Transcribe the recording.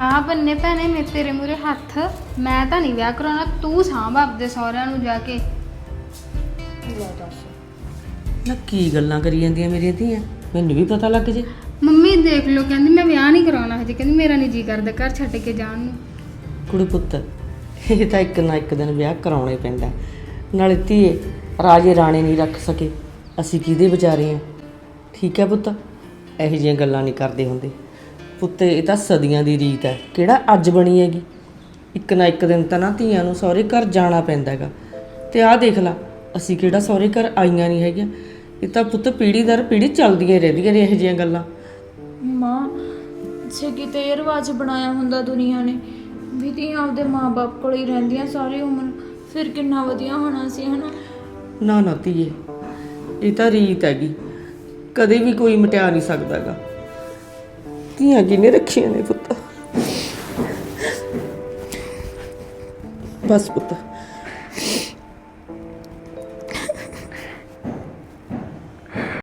ਆ ਬੰਨੇ ਭੈਣੇ ਮੇ ਤੇਰੇ ਮੂਰੇ ਹੱਥ ਮੈਂ ਤਾਂ ਨਹੀਂ ਵਿਆਹ ਕਰਾਉਣਾ ਤੂੰ ਸਾਂਭ ਆਪਦੇ ਸਹੁਰਿਆਂ ਨੂੰ ਜਾ ਕੇ। ਲੈ ਦੱਸ। ਨਾ ਕੀ ਗੱਲਾਂ ਕਰੀ ਜਾਂਦੀਆਂ ਮੇਰੀਆਂ ਧੀਆਂ? ਮੈਨੂੰ ਵੀ ਪਤਾ ਲੱਗ ਜੇ। ਮੰਮੀ ਦੇਖ ਲਓ ਕਹਿੰਦੀ ਮੈਂ ਵਿਆਹ ਨਹੀਂ ਕਰਾਉਣਾ ਹਜੇ ਕਹਿੰਦੀ ਮੇਰਾ ਨਹੀਂ ਜੀ ਕਰਦਾ ਘਰ ਛੱਡ ਕੇ ਜਾਣ ਨੂੰ। ਕੁੜੀ ਪੁੱਤ ਇਹ ਤਾਂ ਇੱਕ ਨਾ ਇੱਕ ਦਿਨ ਵਿਆਹ ਕਰਾਉਣਾ ਹੀ ਪੈਂਦਾ। ਨਾਲੇ ਧੀਏ ਰਾਜੇ ਰਾਣੇ ਨਹੀਂ ਰੱਖ ਸਕੇ। ਅਸੀਂ ਕਿਹਦੇ ਵਿਚਾਰੇ ਆ? ਠੀਕ ਹੈ ਪੁੱਤ ਇਹੋ ਜਿਹੀਆਂ ਗੱਲਾਂ ਨਹੀਂ ਕਰਦੇ ਹੁੰਦੇ। ਪੁੱਤ ਇਹ ਤਾਂ ਸਦੀਆਂ ਦੀ ਰੀਤ ਹੈ। ਕਿਹੜਾ ਅੱਜ ਬਣੀ ਹੈਗੀ? ਇੱਕ ਨਾ ਇੱਕ ਦਿਨ ਤਾਂ ਨਾ ਧੀਆਂ ਨੂੰ ਸਹੁਰੇ ਘਰ ਜਾਣਾ ਪੈਂਦਾ ਹੈਗਾ। ਤੇ ਆਹ ਦੇਖ ਲਾ ਅਸੀਂ ਕਿਹੜਾ ਸਹੁਰੇ ਘਰ ਆਈਆਂ ਨਹੀਂ ਹੈਗੀਆਂ। ਇਹ ਤਾਂ ਪੁੱਤ ਪੀੜ੍ਹੀ ਦਰ ਪੀੜ੍ਹੀ ਚੱਲਦੀਆਂ ਰਹਿੰਦੀਆਂ ਨੇ ਇਹੋ ਜਿਹੀਆਂ ਗੱਲਾਂ। ਮਾਂ ਜੇ ਕਿਤੇ ਇਹ ਰਿਵਾਜ ਬਣਾਇਆ ਹੁੰਦਾ ਦੁਨੀਆ ਨੇ ਵੀ ਧੀਆਂ ਆਪਦੇ ਮਾਪੇ ਕੋਲ ਹੀ ਰਹਿੰਦੀਆਂ ਸਾਰੀ ਉਮਰ ਫਿਰ ਕਿੰਨਾ ਵਧੀਆ ਹੋਣਾ ਸੀ ਹਨਾ? ਨਾ ਨਾ ਧੀਏ ਇਹ ਤਾਂ ਰੀਤ ਹੈਗੀ। ਕਦੇ ਵੀ ਕੋਈ ਮਟਿਆ ਨਹੀਂ ਸਕਦਾਗਾ ਧੀਆਂ ਕਿਨੇ ਰੱਖੀਆਂ ਨੇ ਪੁੱਤ? ਬਸ ਪੁੱਤ।